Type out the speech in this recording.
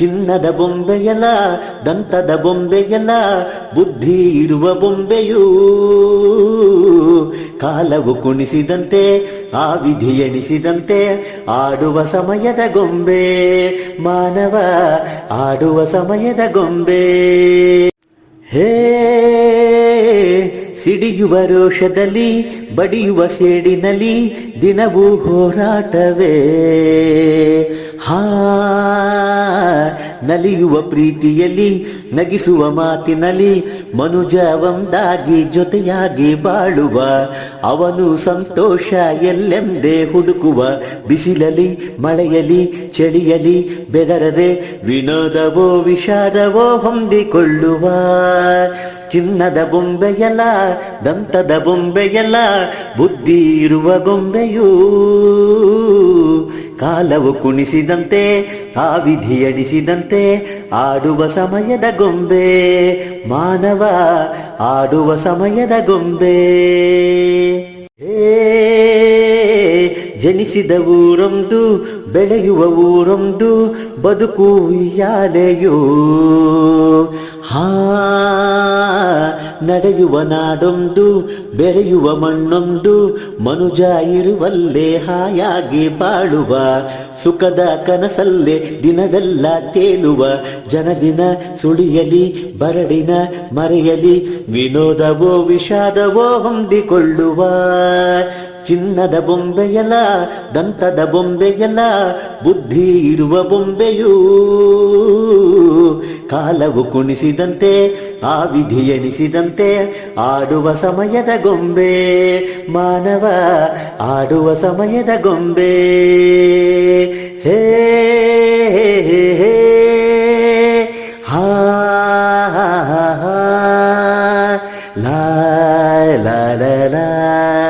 ಚಿನ್ನದ ಬೊಂಬೆಯಲ್ಲ, ದಂತದ ಬೊಂಬೆಯಲ್ಲ, ಬುದ್ಧಿ ಇರುವ ಬೊಂಬೆಯೂ. ಕಾಲವು ಕುಣಿಸಿದಂತೆ, ಆ ವಿಧಿ ಎಣಿಸಿದಂತೆ ಆಡುವ ಸಮಯದ ಗೊಂಬೆ. ಮಾನವ, ಆಡುವ ಸಮಯದ ಗೊಂಬೆ. ಹೇ, ಸಿಡಿಯುವ ರೋಷದಲ್ಲಿ, ಬಡಿಯುವ ಸೇಡಿನಲ್ಲಿ ದಿನವೂ ಹೋರಾಟವೇ. ಹಾ ನಲಿಯುವ ಪ್ರೀತಿಯಲ್ಲಿ, ನಗಿಸುವ ಮಾತಿನಲ್ಲಿ, ಮನುಜ ಒಂದಾಗಿ ಜೊತೆಯಾಗಿ ಬಾಳುವ, ಅವನು ಸಂತೋಷ ಎಲ್ಲೆಂದೇ ಹುಡುಕುವ, ಬಿಸಿಲಲಿ, ಮಳೆಯಲಿ, ಚಳಿಯಲಿ, ಬೆದರದೆ, ವಿನೋದವೋ ವಿಷಾದವೋ ಹೊಂದಿಕೊಳ್ಳುವ. ಚಿನ್ನದ ಬೊಂಬೆಯಲ್ಲ, ದಂತದ ಬೊಂಬೆಯಲ್ಲ, ಬುದ್ಧಿ ಇರುವ ಗೊಂಬೆಯೂ. ಕಾಲವು ಕುಣಿಸಿದಂತೆ, ಆ ವಿಧಿ ಎಣಿಸಿದಂತೆ ಆಡುವ ಸಮಯದ ಗೊಂಬೆ, ಮಾನವ ಆಡುವ ಸಮಯದ ಗೊಂಬೆ. ಜನಿಸಿದ ಊರೊಂದು, ಬೆಳೆಯುವ ಊರೊಂದು, ಬದುಕು ಯಾಲೆಯೂ ಹಾ ನಡೆಯುವ ನಾಡೊಂದು, ಬೆಳೆಯುವ ಮಣ್ಣೊಂದು, ಮನುಜ ಇರುವಲ್ಲೇ ಹಾಯಾಗಿ ಬಾಳುವ, ಸುಖದ ಕನಸಲ್ಲೇ ದಿನವೆಲ್ಲ ತೇಲುವ, ಜನದಿನ ಸುಳಿಯಲಿ, ಬರಡಿನ ಮರೆಯಲಿ, ವಿನೋದವೋ ವಿಷಾದವೋ ಹೊಂದಿಕೊಳ್ಳುವ. ಚಿನ್ನದ ಬೊಂಬೆಯಲ್ಲ, ದಂತದ ಬೊಂಬೆಯಲ್ಲ, ಬುದ್ಧಿ ಇರುವ ಬೊಂಬೆಯೂ. ಕಾಲವು ಕುಣಿಸಿದಂತೆ ಆ ವಿಧಿ ಎಣಿಸಿದಂತೆ ಆಡುವ ಸಮಯದ ಗೊಂಬೆ ಮಾನವ ಆಡುವ ಸಮಯದ ಗೊಂಬೆ ಹೇ ಹೇ, ಹೇ, ಹಾ ಹಾ, ಹಾ, ಹಾ. ಲಾ ಲಾ ಲಾ ಲಾ ಹೇ